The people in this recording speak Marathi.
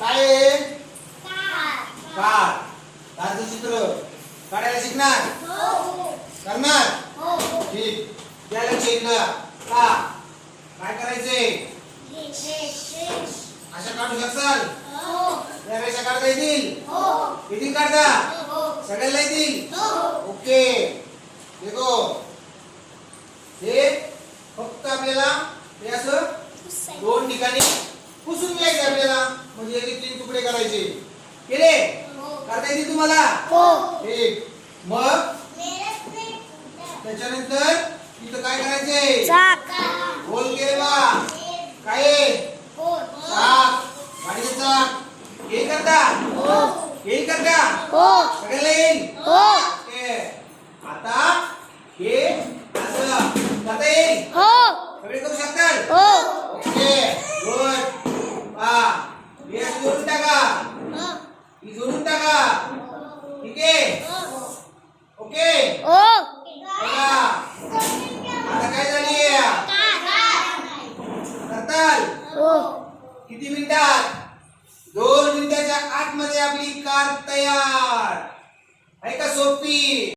काय आहे? कार कारचं चित्र. काढायला शिकणार? करणार? ठीक. द्या लक्ष इकडं का? काय करायचंय अशा काढू शकसाल? या रेषा काढता येतील? येतील काढता? सगळ्याला येतील? ओके. देखो. हे फक्त आपल्याला हे असं दोन ठिकाणी पुसून घ्यायचे आपल्याला. करता येतील तुम्हाला? ठीक मग? त्याच्यानंतर इथं काय करायचंय? गोल केले बा. काय? चाक. गाडीचं चाक. येईल करता? येईल करता? सगळ्याला येईल ओके. आता हे असं करता येईल सगळे करू शकतात ओके गुड हा हे असं जोडून टाका ही जोडून टाका ओके? बघा. आता काय झाली करताल? किती मिनिटात? दोन मिनिटाच्या आतमध्ये आपली कार तयार. आहे का सोपी?